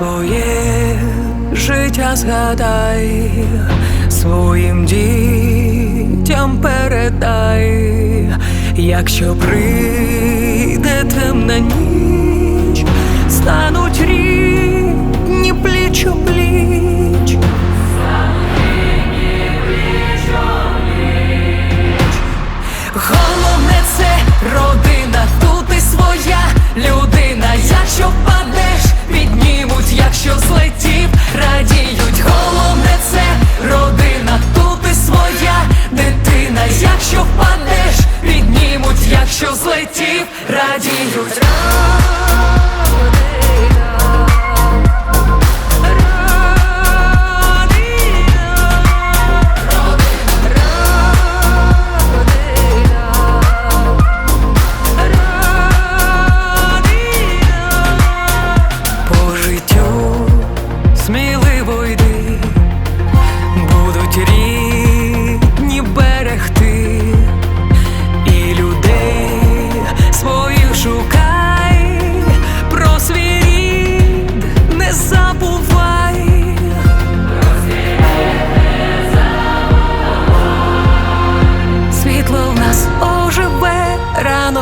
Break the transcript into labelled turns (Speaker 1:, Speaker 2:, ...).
Speaker 1: своє життя згадай, своїм дітям передай, якщо прийде якщо злетів.